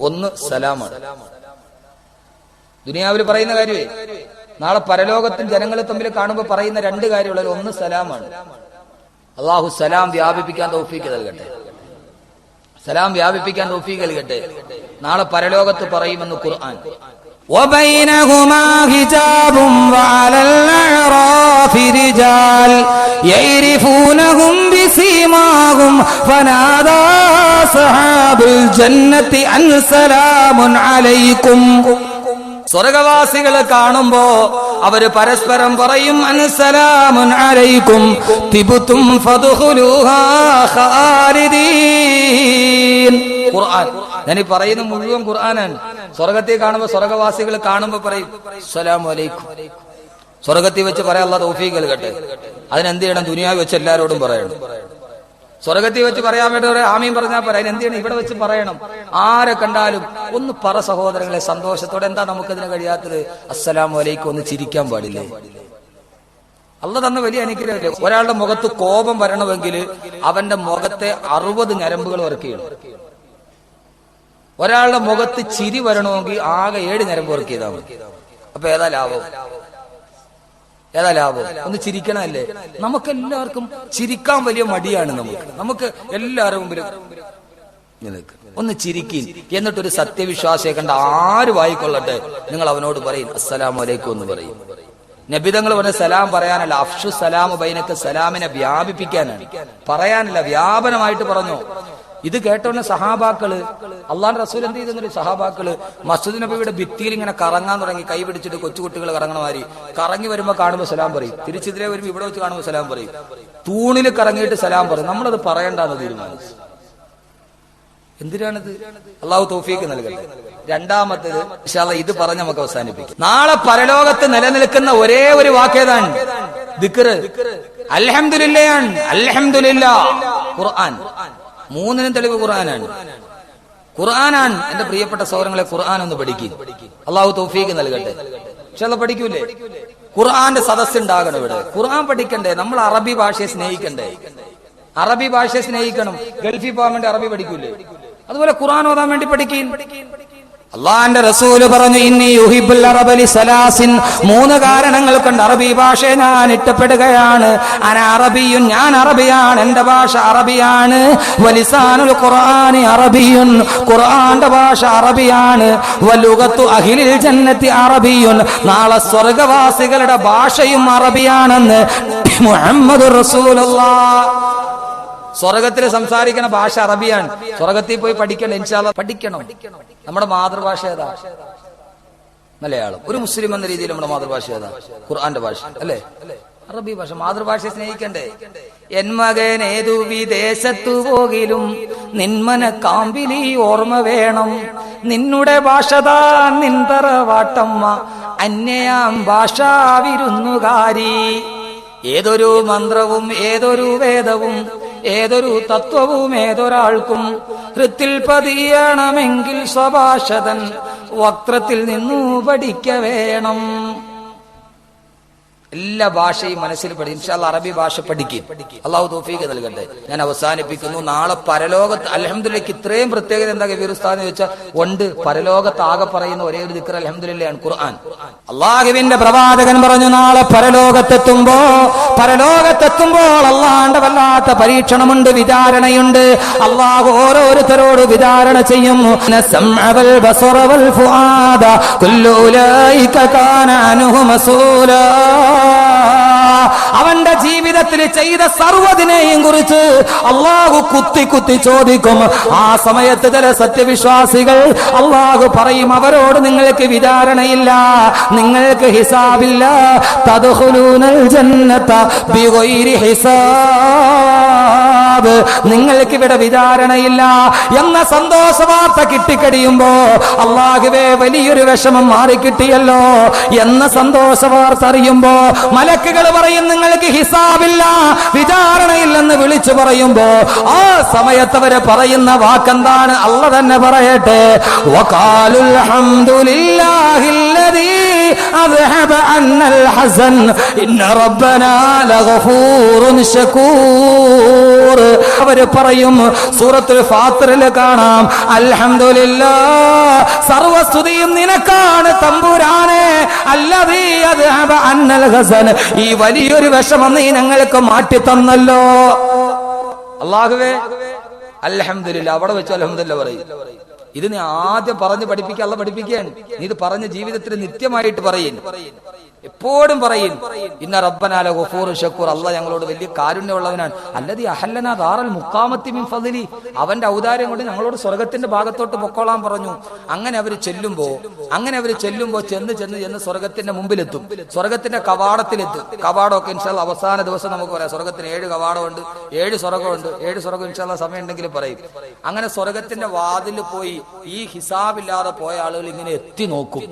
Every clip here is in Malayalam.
ഒന്ന് സലാമാണ്. ദുനിയാവിൽ പറയുന്ന കാര്യമേ നാളെ പരലോകത്തിൽ ജനങ്ങൾ തമ്മിൽ കാണുമ്പോൾ പറയുന്ന രണ്ട് കാര്യമുള്ളത് ഒന്ന് സലാമാണ്. അള്ളാഹു സലാം വ്യാപിപ്പിക്കാൻ തൗഫീക്ക് നൽകട്ടെ. സലാം വ്യാപിപ്പിക്കാൻ തൗഫീക്ക് നൽകട്ടെ. നാളെ പരലോകത്ത് പറയുമെന്ന് ഖുർആൻ. وبينهما حجاب وعلى الأعراف رجال يعرفونهم بسيماهم فنادى أصحاب الجنة أن سلام عليكم. സ്വർഗവാസികളെ കാണുമ്പോ അവർ പരസ്പരം പറയും അൻസലാമുൻ അലൈക്കും തിബുത്തും ഖുർആൻ. ഞാൻ ഈ പറയുന്ന മുഴുവൻ ഖുർആനാണ്. സ്വർഗത്തെ കാണുമ്പോ സ്വർഗവാസികൾ കാണുമ്പോ പറയും അസ്സലാമു അലൈക്കും. സ്വർഗത്തിൽ വെച്ച് പറയാനുള്ള തൗഫീഖ് നൽകട്ടെ. അതിനെന്ത് ചെയ്യണം? ദുനിയാവ് വെച്ച് എല്ലാരോടും പറയണം. സ്വർഗത്തിൽ വെച്ച് പറയാൻ വേണ്ടി ഒരു ആമീൻ പറഞ്ഞാൽ പറയാം അതിന് ഇവിടെ വെച്ച് പറയണം. ആരെ കണ്ടാലും ഒന്ന് പറ സഹോദരങ്ങളെ സന്തോഷത്തോടെ എന്താ നമുക്കതിന് കഴിയാത്തത്? അസ്സലാം വലൈക്കും ഒന്ന് ചിരിക്കാൻ പാടില്ല? അള്ള തന്ന വലിയ അനുഗ്രഹമല്ലേ? ഒരാളുടെ മുഖത്ത് കോപം വരണമെങ്കിൽ അവന്റെ മുഖത്തെ അറുപത് ഞരമ്പുകൾ വർക്ക് ചെയ്യണം ഒരാളുടെ മുഖത്ത് ചിരി വരണമെങ്കിൽ ആകെ ഏഴ് ഞരമ്പ് വർക്ക് ചെയ്താൽ മതി അപ്പൊ ഏതാ ലാഭം? ഏതാ ലാഭം? ഒന്ന് ചിരിക്കണമല്ലേ നമുക്ക് എല്ലാവർക്കും ചിരിക്കാൻ വലിയ മടിയാണ് നമുക്ക്. നമുക്ക് എല്ലാവരും. ഒന്ന് ചിരിക്കീൻ എന്നിട്ടൊരു സത്യവിശ്വാസിയെ കണ്ട ആര് വായിക്കൊള്ളട്ടെ? നിങ്ങൾ അവനോട് പറയും അസ്സലാമു വലൈക്കും എന്ന് പറയും. നബിതങ്ങൾ പറഞ്ഞ സലാം പറയാനല്ല അഫ്ഷു സലാം ബൈനക്ക് സലാമിനെ വ്യാപിപ്പിക്കാനാണ്. പറയാനല്ല വ്യാപനമായിട്ട് പറഞ്ഞു. ഇത് കേട്ടോണ്ട് സഹാബാക്കൾ. അള്ളാൻ റസൂൽ എന്ത് ചെയ്തെന്നൊരു സഹാബാക്കൾ? മസ്ജിദ് നബിയുടെ ഭിത്തിയിൽ ഇങ്ങനെ കറങ്ങാൻ തുടങ്ങി. കൈ പിടിച്ചിട്ട് കൊച്ചുകുട്ടികൾ കറങ്ങണ മാതിരി. കറങ്ങി വരുമ്പോ കാണുമ്പോ സലാം പറയും. തിരിച്ചെതിരെ വരുമ്പോ ഇവിടെ വെച്ച് കാണുമ്പോ സലാം പറയും. തൂണിൽ കറങ്ങിയിട്ട് സലാം പറയും. നമ്മളത് പറയണ്ടെന്ന് തീരുമാനിച്ചു. എന്തിനാണിത്? അള്ളാഹു തോഫിക്ക് നൽകട്ടെ. രണ്ടാമത്തേത് ഇത് പറഞ്ഞ് നമുക്ക് അവസാനിപ്പിക്കാം. നാളെ പരലോകത്ത് നിലനിൽക്കുന്ന ഒരേ ഒരു വാക്കേതാണ്. ദിക്കറ് അൽഹംദുലില്ലയാണ് അൽഹംദുലില്ലാ ഖുർആൻ. മൂന്നിനും തെളിവ് ഖുർആനാണ്. ഖുർആനാണ് എന്റെ പ്രിയപ്പെട്ട സൗരങ്ങളെ ഖുർആൻ ഒന്ന് പഠിക്കും. അള്ളാഹു തൗഫീഖ് നൽകട്ടെ. പക്ഷെ അത് പഠിക്കൂലേ? ഖുർആന്റെ സദസ് ഉണ്ടാകണം ഇവിടെ. ഖുർആൻ പഠിക്കണ്ടേ? നമ്മൾ അറബി ഭാഷയെ സ്നേഹിക്കണ്ടേ? അറബി ഭാഷയെ സ്നേഹിക്കണം. ഗൾഫിൽ പോകാൻ വേണ്ടി അറബി പഠിക്കൂലേ? അതുപോലെ ഖുർആൻ ഓതാൻ വേണ്ടി പഠിക്കും അള്ളാന്റെ റസൂൽ പറഞ്ഞു ഇന്നി യുഹിബുൽ അറബലി സലാസിൻ. മൂന്ന് കാരണങ്ങൾ കൊണ്ട് അറബി ഭാഷയെ ഞാൻ ഇഷ്ടപ്പെടുകയാണ്. അന അറബിയും ഞാൻ അറബിയാണ് എന്റെ ഭാഷ അറബിയാണ്. വലിസാനുൽ ഖുർആനി അറബിയുൻ ഖുർആന്റെ ഭാഷ അറബിയാണ്. വലുഗത്തു അഖിലിൽ ജന്നത്തി അറബിയുൻ നാളെ സ്വർഗവാസികളുടെ ഭാഷയും അറബിയാണെന്ന് മുഹമ്മദ് റസൂലുള്ളാഹ് സ്വർഗത്തിൽ സംസാരിക്കുന്ന ഭാഷ അറബിയാണ്. സ്വർഗത്തിൽ പോയി പഠിക്കണം ഇൻഷാല്ല പഠിക്കണം. നമ്മുടെ മാതൃഭാഷ ഏതാ? മലയാളം. ഒരു മുസ്ലിം എന്ന രീതിയിൽ നമ്മുടെ മാതൃഭാഷ ഏതാ? ഖുർആന്റെ ഭാഷ അല്ലേ? അറബി ഭാഷ. മാതൃഭാഷയെ സ്നേഹിക്കണ്ടേ? എൻ മകൻ ഏതു വിദേശത്തു പോകിലും നിന്മന കാമ്പിലി ഓർമ്മ വേണം. നിന്നുടെ ഭാഷതാ നിന്തറവാട്ടമ്മ അന്യയാം ഭാഷാവിരുന്നുകാരി. ഏതൊരു മന്ത്രവും ഏതൊരു വേദവും ഏതൊരു തത്വവും ഏതൊരാൾക്കും ഹൃത്തിൽ പതിയണമെങ്കിൽ സ്വഭാഷതൻ വക്രത്തിൽ നിന്നു പഠിക്ക വേണം എല്ലാ ഭാഷയും മനസ്സിൽ പഠി ഇൻഷാല്ല അറബി ഭാഷ പഠിക്കും. അള്ളാഹു തോഫീക്ക് നൽകട്ടെ. ഞാൻ അവസാനിപ്പിക്കുന്നു. നാളെ പരലോകത്ത് അലഹമ്മദില്ലക്ക് ഇത്രയും പ്രത്യേകത എന്താ കബീർ ഉസ്താദ് വെച്ചാൽ ഉണ്ട്. പരലോകത്ത് ആകെ പറയുന്ന ഒരേ ഒരു ദിക്കർ അലഹമ്മദില്ലയാണ് ഖുർആൻ. അള്ളാഹുവിന്റെ പ്രവാചകൻ പറഞ്ഞു നാളെ പരലോകത്തെത്തുമ്പോ പരലോകത്തെത്തുമ്പോൾ അള്ളാന്റെ വല്ലാത്ത പരീക്ഷണമുണ്ട് വിചാരണയുണ്ട്. അള്ളാഹു ഓരോരുത്തരോട് വിചാരണ ചെയ്യും. നസംഅവൽ അവന്റെ ജീവിതത്തിൽ ചെയ്ത സർവതിനെയും കുറിച്ച് അള്ളാഹു കുത്തി കുത്തി ചോദിക്കും. ആ സമയത്ത് ചില സത്യവിശ്വാസികൾ അള്ളാഹു പറയും അവരോട് നിങ്ങൾക്ക് വിചാരണയില്ല നിങ്ങൾക്ക് ഹിസാബില്ല. തദ്ഖുലൂനൽ ജന്നത ബിഗൈരി ഹിസാബ്. നിങ്ങൾക്ക് ഇവിടെ വിചാരണയില്ല എന്ന സന്തോഷ വാർത്ത കിട്ടിക്കഴിയുമ്പോ അള്ളാഹുവേ വലിയൊരു വിഷമം മാറിക്കിട്ടിയല്ലോ എന്ന സന്തോഷ വാർത്ത അറിയുമ്പോ മലക്കുകൾ പറയും നിങ്ങൾക്ക് ഹിസാബ് ഹിസാബില്ല വിചാരണയില്ലെന്ന് വിളിച്ചു പറയുമ്പോ ആ സമയത്ത് അവർ പറയുന്ന വാക്കെന്താണ്? അല്ല തന്നെ പറയട്ടെ. വഖാലുൽ عنا الحزن إن റബ്ബനാ ലഗഫൂറുൻ ശകൂർ. അവർ പറയും സൂറത്തുൽ ഫാത്തറിൽ കാണാം അൽഹംദുലില്ലാ സർവസ്തുതിയും നിനക്കാണ് തമ്പുരാനെ അല്ലതീ ഹസൻ ഈ വലിയൊരു വിഷമം നീ ഞങ്ങൾക്ക് മാറ്റി തന്നല്ലോ. അള്ളാഹുവേ അലഹമില്ല അവിടെ വെച്ച് അലഹമില്ല പറയും. ഇത് നീ ആദ്യം പറഞ്ഞ് പഠിപ്പിക്കുക അല്ല പഠിപ്പിക്കുകയാണ് നീ ഇത് പറഞ്ഞ് ജീവിതത്തിൽ നിത്യമായിട്ട് പറയും എപ്പോഴും പറയും ഇന്ന റബ്ബനാല ഗഫൂർ ഷക്കൂർ അല്ല ഞങ്ങളോട് വലിയ കാരുണ്യമുള്ളവനാണ്. അല്ലതി അഹല്ലന ദാറൽ മുക്കാമത്തി മിൻ ഫതിലി അവന്റെ ഔദാര്യം കൊണ്ട് ഞങ്ങളോട് സ്വർഗത്തിന്റെ ഭാഗത്തോട്ട് പൊക്കോളാൻ പറഞ്ഞു. അങ്ങനെ അവർ ചെല്ലുമ്പോ അങ്ങനെ അവർ ചെല്ലുമ്പോ ചെന്ന് ചെന്ന് ചെന്ന് സ്വർഗത്തിന്റെ മുമ്പിലെത്തും. സ്വർഗത്തിന്റെ കവാടത്തിലെത്തും. കവാടമൊക്കെ ഇൻഷാല്ല അവസാന ദിവസം നമുക്ക് പറയാം. സ്വർഗത്തിന് ഏഴ് കവാടമുണ്ട്. ഏഴ് സ്വർഗമുണ്ട് ഏഴ് സ്വർഗം ഇൻഷാല്ല സമയം ഉണ്ടെങ്കിൽ പറയും. അങ്ങനെ സ്വർഗത്തിന്റെ വാതിൽ പോയി ഈ ഹിസാബില്ലാതെ പോയ ആളുകൾ ഇങ്ങനെ എത്തി നോക്കും.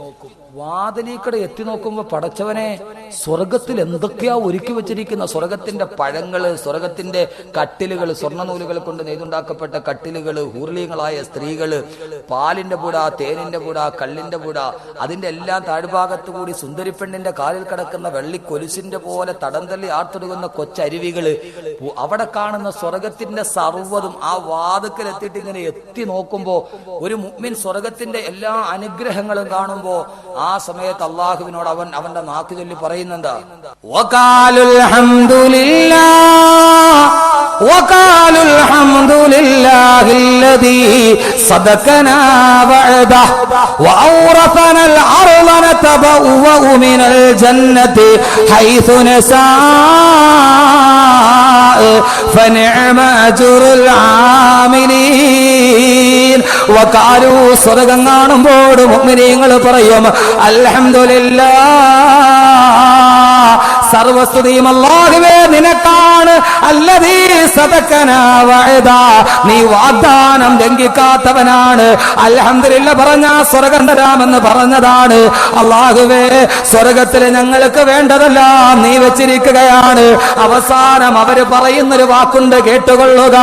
വാതിലേക്കടെ എത്തി നോക്കുമ്പോ പടച്ചവനെ സ്വർഗത്തിൽ എന്തൊക്കെയാ ഒരുക്കി വെച്ചിരിക്കുന്ന? സ്വർഗത്തിന്റെ പഴങ്ങൾ സ്വർഗത്തിന്റെ കട്ടിലുകൾ സ്വർണനൂലുകൾ കൊണ്ട് നെയ്തുണ്ടാക്കപ്പെട്ട കട്ടിലുകൾ ഹൂർലീങ്ങളായ സ്ത്രീകൾ പാലിന്റെ പുട തേനിന്റെ പുട കള്ളിന്റെ പുട അതിന്റെ എല്ലാം താഴ്ഭാഗത്തു കൂടി സുന്ദരിപ്പെണ്ണിന്റെ കാലിൽ കിടക്കുന്ന വെള്ളി കൊലുസിന്റെ പോലെ തടം തള്ളി ആർത്തൊടുകുന്ന കൊച്ചരുവികൾ അവിടെ കാണുന്ന സ്വർഗത്തിന്റെ സർവതും ആ വാതുക്കൽ എത്തിയിട്ട് ഇങ്ങനെ എത്തി നോക്കുമ്പോ ഒരു മുഅ്മിൻ സ്വർഗത്തിന്റെ എല്ലാ അനുഗ്രഹങ്ങളും കാണുമ്പോ ആ സമയത്ത് അള്ളാഹുവിനോട് അവൻ അവന്റെ നാക്ക് ചൊല്ലി പറയുന്നെന്താ وقالوا الحمد لله وقالوا الحمد لله الذي صدقنا وعده وأورثنا الأرض نتبوأ من الجنة حيث نشاء സ്വർഗം കാണുമ്പോൾ മുഅ്മിനീങ്ങൾ പറയും അൽഹംദുലില്ലാ സർവസ്തുതിയും അല്ലാഹുവേ നിനക്കാണ്. അല്ലതീ സദക്കന വഅദ. നീ വാഗ്ദാനം ലംഘിക്കാത്തവനാണ്. അൽഹംദുലില്ല പറഞ്ഞ സ്വർഗന്ധരാമെന്ന് പറഞ്ഞതാണ്. അള്ളാഹുവേ സ്വർഗത്തിൽ ഞങ്ങൾക്ക് വേണ്ടതെല്ലാം നീ വെച്ചിരിക്കുകയാണ്. അവസാനം അവർ പറയുന്നൊരു വാക്കുണ്ട് കേട്ടുകൊള്ളുക.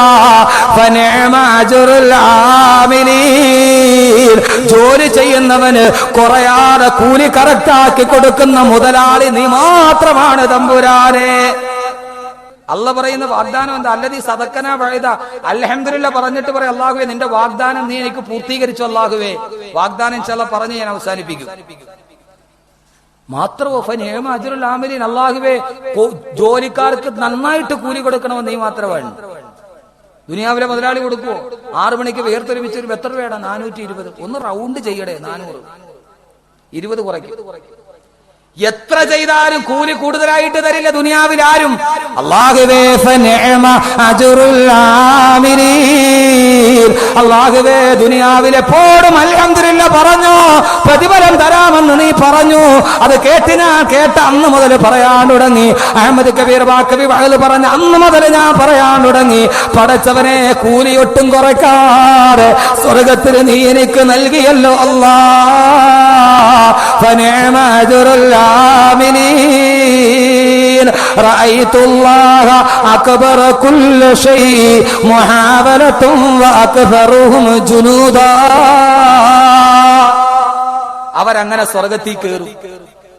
ജോലി ചെയ്യുന്നവന് കുറയാതെ കൂലി കറക്റ്റാക്കി കൊടുക്കുന്ന മുതലാളി നീ മാത്രമാണ്. തമ്പുരാനെ. അല്ല പറയുന്ന വാഗ്ദാനം എന്താ? അല്ലെ ഈ സദക്കന വഴുത അല്ലഹമ്മദില്ല പറഞ്ഞിട്ട് പറയാം അള്ളാഹുവേ നിന്റെ വാഗ്ദാനം നീ എനിക്ക് പൂർത്തീകരിച്ചു അല്ലാഹുവേ വാഗ്ദാനം ചില പറഞ്ഞ് ഞാൻ അവസാനിപ്പിക്കും. മാത്രമോ ഫനേമ അജുൽ ആമിലീൻ അള്ളാഹുവേ ജോലിക്കാർക്ക് നന്നായിട്ട് കൂലി കൊടുക്കണമെന്ന് നീ മാത്രമാണ്. ദുനിയാവിലെ മുതലാളി കൊടുക്കുവോ? ആറു മണിക്ക് വേർത്തൊരുമിച്ച് ഒരു എത്ര രൂപയാണ് നാനൂറ്റി ഇരുപത് ഒന്ന് റൗണ്ട് ചെയ്യടേ നാനൂറ്. ഇരുപത് കുറയ്ക്കും. എത്ര ചെയ്താലും കൂലി കൂടുതലായിട്ട് തരില്ല ദുനിയാവിൽ ആരും അള്ളാഹുവേ. അള്ളാഹുവേ ദുനിയാവിൽ എപ്പോഴും പറഞ്ഞു പ്രതിഫലം തരാമെന്ന് നീ പറഞ്ഞു. അത് കേട്ട് ഞാൻ കേട്ട അന്ന് മുതൽ പറയാൻ തുടങ്ങി. അഹമ്മദ് കബീർ ബാക്കബി വകൽ പറഞ്ഞ അന്ന് മുതൽ ഞാൻ പറയാൻ തുടങ്ങി. പടച്ചവനെ കൂലി ഒട്ടും കുറയ്ക്കാതെ സ്വർഗത്തിന് നീ എനിക്ക് നൽകിയല്ലോ അല്ലാ فنعم أجر العاملين رأيت الله أكبر كل شيء محاولة وأكثرهم جنودا അവരങ്ങനെ സ്വർഗത്തിൽ കയറും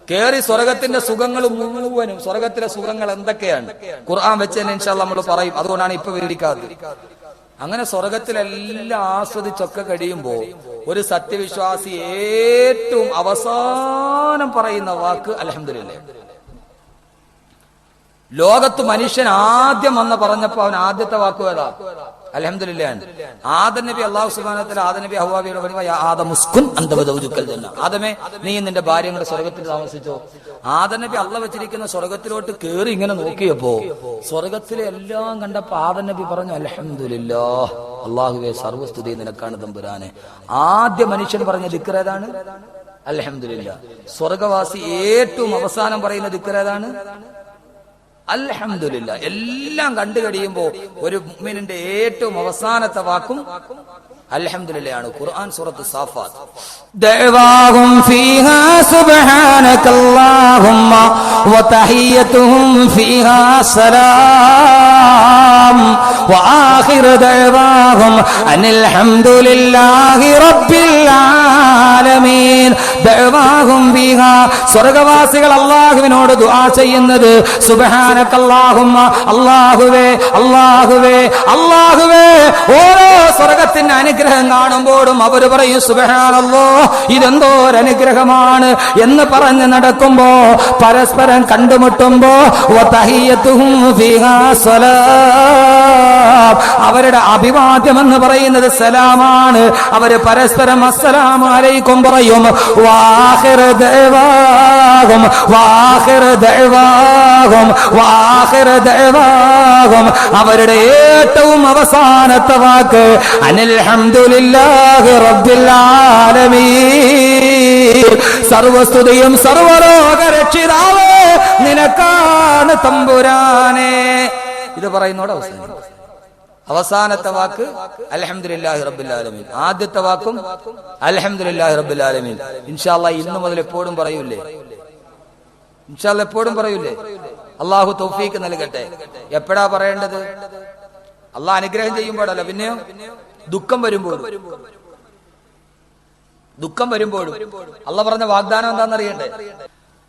കേറി സ്വർഗത്തിന്റെ സുഖങ്ങൾ മുഴുവനും സ്വർഗത്തിലെ സുഖങ്ങൾ എന്തൊക്കെയാണ് ഖുർആൻ വെച്ചതിന് നമ്മൾ പറയും അതുകൊണ്ടാണ് ഇപ്പൊ വിവരിക്കാത്തത് അങ്ങനെ സ്വർഗത്തിലെല്ലാം ആസ്വദിച്ചൊക്കെ കഴിയുമ്പോ ഒരു സത്യവിശ്വാസി ഏറ്റവും അവസാനം പറയുന്ന വാക്ക് അലഹമില്ല ലോകത്ത് മനുഷ്യൻ ആദ്യം വന്ന് പറഞ്ഞപ്പോ അവൻ ആദ്യത്തെ വാക്ക് അലഹമില്ലാണ് ആദം നബി അള്ളാഹു സുബാനത്തിൽ ആദം നബി ഹവാബിയുടെ പറയുമ്പോ ആദമുസ്കുൻ അന്തവദൗജുക്കൽ തന്നെ ആദമേ നീ നിന്റെ ഭാര്യങ്ങളുടെ സ്വർഗത്തിൽ താമസിച്ചോ? ആദം നബി അള്ള വെച്ചിരിക്കുന്ന സ്വർഗത്തിലോട്ട് കേറി ഇങ്ങനെ നോക്കിയപ്പോ സ്വർഗത്തിലെ എല്ലാം കണ്ടപ്പോ ആദം നബി പറഞ്ഞു അലഹമില്ലാ അള്ളാഹുവെ സർവസ്തുതി നിനക്കാണ് തമ്പുരാനെ. ആദ്യ മനുഷ്യൻ പറഞ്ഞ ദിക്കറേതാണ് അലഹമില്ല സ്വർഗവാസി ഏറ്റവും അവസാനം പറയുന്ന ദിക്കറേതാണ് അൽഹമില്ല എല്ലാം കണ്ടു കഴിയുമ്പോൾ ഒരു മുഅ്മിനിന്റെ ഏറ്റവും അവസാനത്തെ വാക്കും അൽഹംദുലില്ലയാണ്. ഖുർആൻ സൂറത്ത് സാഫാത്ത്. ദഅവാഹും ഫീഹാ സുബ്ഹാനകല്ലാഹുമ്മ വതഹിയതുഹും ഫീഹാ സലാം. വആഖിർ ദഅവാഹും റബ്ബിൽ ആലമീൻ. സ്വർഗവാസികൾ അള്ളാഹുവിനോട് ദുആ ചെയ്യുന്നത് ഓരോ സ്വർഗത്തിന്റെ അനുഗ്രഹം കാണുമ്പോഴും അവർ പറയും സുബഹാനല്ലോ ഇതെന്തോ അനുഗ്രഹമാണ് എന്ന് പറഞ്ഞ് നടക്കുമ്പോ പരസ്പരം കണ്ടുമുട്ടുമ്പോ അവരുടെ അഭിവാദ്യം എന്ന് പറയുന്നത് സലാമാണ്. അവർ പരസ്പരം അസ്സലാമലൈക്കും പറയും വാഹിർ دعواهم واخر دعواهم واخر دعواهم അവരുടെ ഏറ്റവും അവസാനത്തെ വാക്ക് അനിൽ ഹംദുലില്ലാഹി റബ്ബിൽ ആലമീൻ സർവസ്തുതിയും സർവലോക രക്ഷിതാവേ നിനക്കാണ് തമ്പുരാനേ. ഇത് പറയുന്നോട് അവസാനം അവസാനത്തെ വാക്ക് അൽഹംദുലില്ലാഹി റബ്ബിൽ ആലമീൻ ആദ്യത്തെ വാക്കും അൽഹംദുലില്ലാഹി റബ്ബിൽ ആലമീൻ ഇൻഷാല്ലാ ഇന്ന് മുതൽ എപ്പോഴും പറയൂലേ ഇൻഷാല്ല എപ്പോഴും പറയൂലേ അള്ളാഹു തൗഫീക്ക് നൽകട്ടെ എപ്പോഴാ പറയേണ്ടത് അള്ളാഹ് അനുഗ്രഹം ചെയ്യുമ്പോഴല്ല പിന്നെയോ ദുഃഖം വരുമ്പോഴും ദുഃഖം വരുമ്പോഴും അല്ല പറഞ്ഞ വാഗ്ദാനം എന്താണെന്നറിയണ്ടേ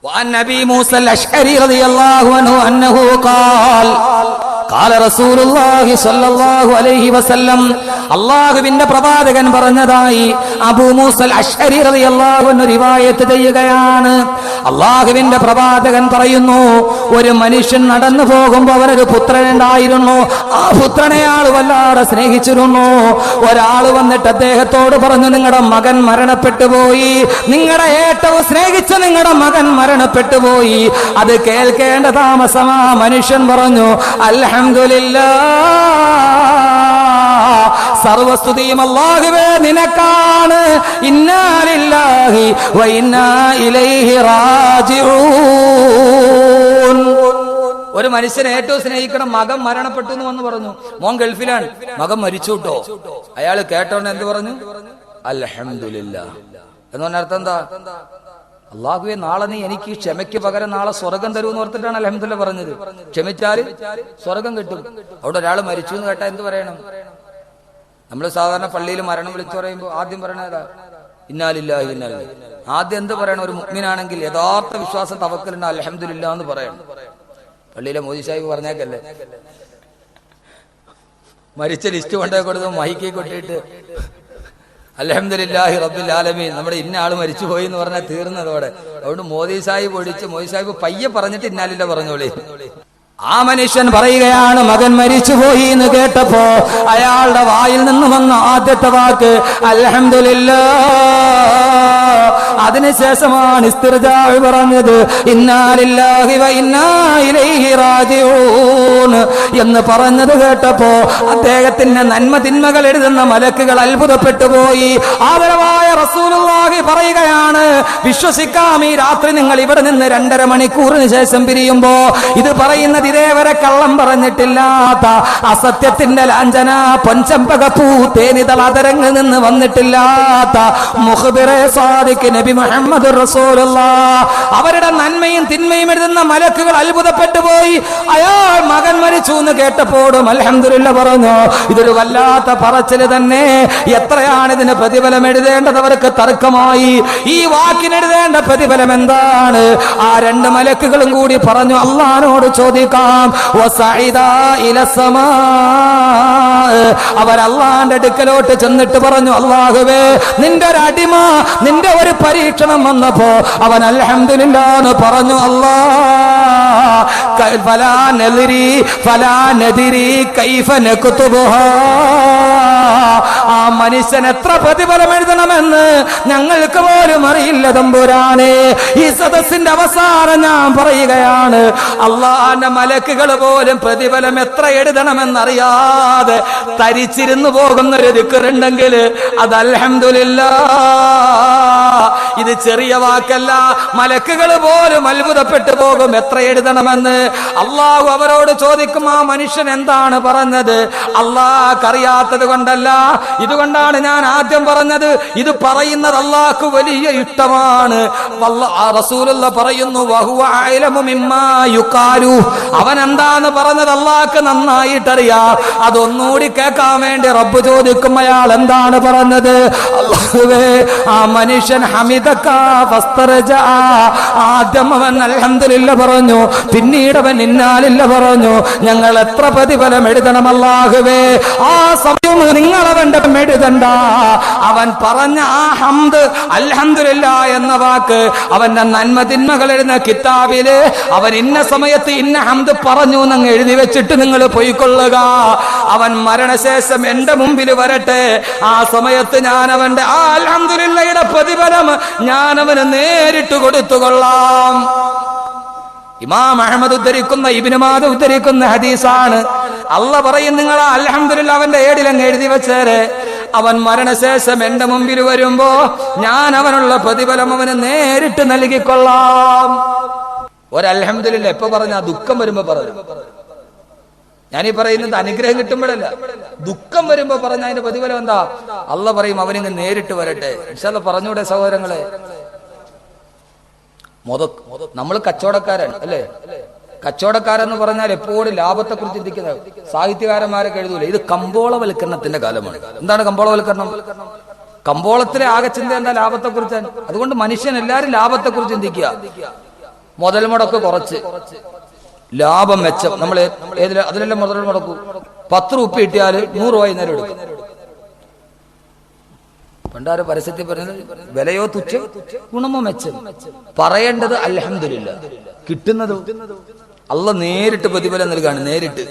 وعن ابي موسى الاشعري رضي الله عنه انه قال അള്ളാഹുവിന്റെ പ്രവാചകൻ പറഞ്ഞതായി റിവായത്ത് ചെയ്യുകയാണ്. അള്ളാഹുവിന്റെ പ്രവാചകൻ പറയുന്നു ഒരു മനുഷ്യൻ നടന്നു പോകുമ്പോൾ അവനൊരു പുത്രൻ ഉണ്ടായിരുന്നു. ആ പുത്രനെ ആൾ വല്ലാതെ സ്നേഹിച്ചിരുന്നു. ഒരാൾ വന്നിട്ട് അദ്ദേഹത്തോട് പറഞ്ഞു നിങ്ങളുടെ മകൻ മരണപ്പെട്ടു പോയി. നിങ്ങളുടെ ഏറ്റവും സ്നേഹിച്ച നിങ്ങളുടെ മകൻ മരണപ്പെട്ടു പോയി. അത് കേൾക്കേണ്ട താമസമാ മനുഷ്യൻ പറഞ്ഞു അല്ലഹം അൽഹംദുലില്ലാ. സർവസ്തുതിയും അല്ലാഹുവേ നിനക്കാണ്. ഇന്നാലില്ലാഹി വ ഇലൈഹി റാജിഊൻ. ഒരു മനുഷ്യനെ ഏറ്റവും സ്നേഹിക്കണം. മകൻ മരണപ്പെട്ടു എന്ന് വന്ന് പറഞ്ഞു. മോൻ ഗൾഫിലാണ്. മകൻ മരിച്ചു കേട്ടോ അയാൾ കേട്ടോണ്ട് എന്ത് പറഞ്ഞു? അൽഹംദുലില്ല. എന്ന് പറഞ്ഞ അർത്ഥം എന്താ? അള്ളാഹുവെ നാളെ നീ എനിക്ക് ക്ഷമയ്ക്ക് പകരം നാളെ സ്വർഗം തരുമെന്ന് ഓർത്തിട്ടാണ് അലഹമുല്ല പറഞ്ഞത്. ക്ഷമിച്ചാൽ സ്വർഗം കിട്ടും. അവിടെ ഒരാൾ മരിച്ചു എന്ന് കേട്ടാ എന്ത് പറയണം? നമ്മൾ സാധാരണ പള്ളിയിൽ മരണം വിളിച്ചു പറയുമ്പോൾ ആദ്യം പറയണതാ ഇന്നാലില്ലാഹി ഇന്നാലില്ല ആദ്യം എന്ത് പറയണം? ഒരു മുഗ്മിനാണെങ്കിൽ യഥാർത്ഥ വിശ്വാസം തവക്കലുണ്ട് അലഹമില്ല എന്ന് പറയണം. പള്ളിയിലെ മോദി സാഹിബ് പറഞ്ഞേക്കല്ലേ? മരിച്ച ലിസ്റ്റ് കൊണ്ടേ കൊടുത്ത് മൈക്കി കൊട്ടിയിട്ട് അലഹമില്ലാഹി റബ്ബുൽ ആലമീൻ. നമ്മുടെ ഇന്ന ആൾ മരിച്ചുപോയി എന്ന് പറഞ്ഞാൽ തീർന്നതോടെ അതുകൊണ്ട് മോദി സാഹിബ് ഒഴിച്ച് മോദി സാഹിബ് പയ്യെ പറഞ്ഞിട്ട് ഇന്നാലില്ല പറഞ്ഞോളി. ആ മനുഷ്യൻ പറയുകയാണ് മകൻ മരിച്ചുപോയി എന്ന് കേട്ടപ്പോ അയാളുടെ വായിൽ നിന്ന് വന്ന ആദ്യത്തെ വാക്ക് അൽഹംദുലില്ലാ അതിനുശേഷമാണ് ഇസ്തിർജാവ് പറഞ്ഞത് ഇന്നാലില്ലാഹി വ ഇന്നാ ഇലൈഹി റാജിഊൻ എന്ന് പറഞ്ഞത് കേട്ടപ്പോ അദ്ദേഹത്തിന്റെ നന്മ തിന്മകൾ എഴുതുന്ന മലക്കുകൾ അത്ഭുതപ്പെട്ടു പോയി. ആദരവായ റസൂലുള്ളാഹി പറയുകയാണ് വിശ്വസിക്കാം ഈ രാത്രി നിങ്ങൾ ഇവിടെ നിന്ന് രണ്ടര മണിക്കൂറിന് ശേഷം പിരിയുമ്പോ ഇത് പറയുന്നത് ഇതേവരെ കള്ളം പറഞ്ഞിട്ടില്ലാത്ത അസത്യത്തിന്റെ ലാഞ്ചന പൊൻചമ്പകപ്പൂ തേനിതൾ അതരങ്ങിൽ നിന്ന് വന്നിട്ടില്ലാത്ത മുഖബിറെ സാദിക്ക് മുഹമ്മദ് അവരുടെ നന്മയും തിന്മയും എഴുതുന്ന മലക്കുകൾ അത്ഭുതപ്പെട്ടു പോയി. അയാൾ മകൻ മരിച്ചു എന്ന് കേട്ടപ്പോഴും അലഹമില്ല പറഞ്ഞു ഇതൊരു വല്ലാത്ത പറച്ചിൽ തന്നെ. എത്രയാണ് ഇതിന് പ്രതിഫലം എഴുതേണ്ടത്? അവർക്ക് തർക്കമായി. ഈ വാക്കിനെഴുതേണ്ട പ്രതിഫലം എന്താണ്? ആ രണ്ട് മലക്കുകളും കൂടി പറഞ്ഞു അള്ളഹാനോട് ചോദിക്കാം. അവർ അള്ളാന്റെ അടുക്കലോട്ട് ചെന്നിട്ട് പറഞ്ഞു അള്ളാഹുവേ നിന്റെ ഒരു അടിമ നിന്റെ ഒരു പരീക്ഷണം വന്നപ്പോ അവൻ അൽഹംദുലില്ലാന്ന് പറഞ്ഞു അല്ലാ ഫലാ നെതിരി ഫലാ നെതിരി കൈഫ നക്തുബുഹാ. ആ മനുഷ്യൻ എത്ര പ്രതിഫലം എഴുതണമെന്ന് ഞങ്ങൾക്ക് പോലും അറിയില്ല തമ്പുരാനെ. ഈ സദസ്സിന്റെ അവസാനം ഞാൻ പറയുകയാണ് അള്ളാന്റെ മലക്കുകൾ പോലും പ്രതിഫലം എത്ര എഴുതണമെന്നറിയാതെ തരിച്ചിരുന്നു പോകുന്ന ഒരു ദിക്കറുണ്ടെങ്കിൽ അത് അലഹമില്ല ഇത് ചെറിയ വാക്കല്ല. മലക്കുകൾ പോലും അത്ഭുതപ്പെട്ടു പോകും എത്ര എഴുതണമെന്ന്. അള്ളാഹു അവരോട് ചോദിക്കും ആ മനുഷ്യൻ എന്താണ് പറഞ്ഞത്? അള്ളാഹ് അറിയാത്തത് കൊണ്ടല്ല ഇതുകൊണ്ടാണ് ഞാൻ ആദ്യം പറഞ്ഞത്. ഇത് പറയുന്നത് അള്ളാഹ്ക്ക് വലിയ ഇഷ്ടമാണ്. റസൂലുള്ള പറയുന്നു. അവൻ എന്താന്ന് പറഞ്ഞത് അള്ളാഹ്ക്ക് നന്നായിട്ടറിയാം. അതൊന്നുകൂടി കേൾക്കാൻ വേണ്ടി റബ്ബ് ചോദിക്കും അയാൾ എന്താണ് പറഞ്ഞത്? അള്ളാഹുവേ ആ മനുഷ്യൻ. ആദ്യം അവൻ അൽഹംദുലില്ല പറഞ്ഞു. പിന്നീട് അവൻ ഇന്നാലില്ല പറഞ്ഞു. ഞങ്ങൾ എത്ര പ്രതിഫലം എഴുതണം അല്ലാഹുവേ. ആ സമയം നിങ്ങൾ അവന്റെ മെടുതണ്ട. അവൻ പറഞ്ഞ ആ ഹംദ് അൽഹംദുലില്ല എന്ന വാക്ക് അവന്റെ നന്മ തിന്മകൾ എഴുന്ന കിതാബിൽ അവൻ ഇന്ന സമയത്ത് ഇന്ന ഹംദ് പറഞ്ഞു എന്നങ്ങ് എഴുതി വെച്ചിട്ട് നിങ്ങൾ പൊയ്ക്കൊള്ളുക. അവൻ മരണശേഷം എന്റെ മുമ്പിൽ വരട്ടെ. ആ സമയത്ത് ഞാൻ അവന്റെ ആ അൽഹംദുലില്ലയുടെ പ്രതിഫലം ഞാൻ അവന് നേരിട്ട് കൊടുത്തുകൊള്ളാം. ഇമാം അഹമ്മദ് ഉദ്ധരിക്കുന്ന ഇബിനുമാദ് ഉദ്ധരിക്കുന്ന ഹദീസാണ്. അല്ല പറയും നിങ്ങൾ അൽഹംദുലില്ല അവന്റെ ഏടിലങ്ങ് എഴുതി വെച്ചേരെ. അവൻ മരണശേഷം എന്റെ മുമ്പിൽ വരുമ്പോ ഞാൻ അവനുള്ള പ്രതിഫലം അവന് നേരിട്ട് നൽകിക്കൊള്ളാം. ഒരലഹമില്ല എപ്പോ പറഞ്ഞ ദുഃഖം വരുമ്പോ പറഞ്ഞു. ഞാനീ പറയുന്നത് അനുഗ്രഹം കിട്ടുമ്പോഴല്ല. ദുഃഖം വരുമ്പോ പറഞ്ഞ അതിന്റെ പ്രതിഫലം എന്താ? അല്ല പറയും അവനിങ്ങ് നേരിട്ട് വരട്ടെ. പറഞ്ഞൂടെ സഹോദരങ്ങളെ. മുത നമ്മൾ കച്ചവടക്കാരൻ അല്ലേ? കച്ചവടക്കാരെന്ന് പറഞ്ഞാൽ എപ്പോഴും ലാഭത്തെ കുറിച്ച് ചിന്തിക്കുന്ന സാഹിത്യകാരന്മാരൊക്കെ എഴുതൂല ഇത് കമ്പോളവൽക്കരണത്തിന്റെ കാലമാണ്. എന്താണ് കമ്പോളവൽക്കരണം? കമ്പോളത്തിലെ ആകെ ചിന്ത എന്താ ലാഭത്തെ കുറിച്ച് അതുകൊണ്ട് മനുഷ്യൻ എല്ലാരും ലാഭത്തെ കുറിച്ച് ചിന്തിക്കുക. മുതൽ മുടക്ക് കുറച്ച്. ലാഭം മെച്ചം. നമ്മൾ ഏതിൽ അതിലെല്ലാം മുതൽ മുടക്കൂ. പത്ത് റുപ്യ കിട്ടിയാൽ നൂറ് രൂപ ഇന്നേരം എടുക്കും. പണ്ടാര് പരസ്യത്തിൽ പറഞ്ഞത് വിലയോ തുച്ഛം? ഗുണമോ മെച്ചം? പറയേണ്ടത് അലഹമില്ല കിട്ടുന്നത് അല്ല നേരിട്ട് പ്രതിഫലം നൽകാണ് നേരിട്ട്.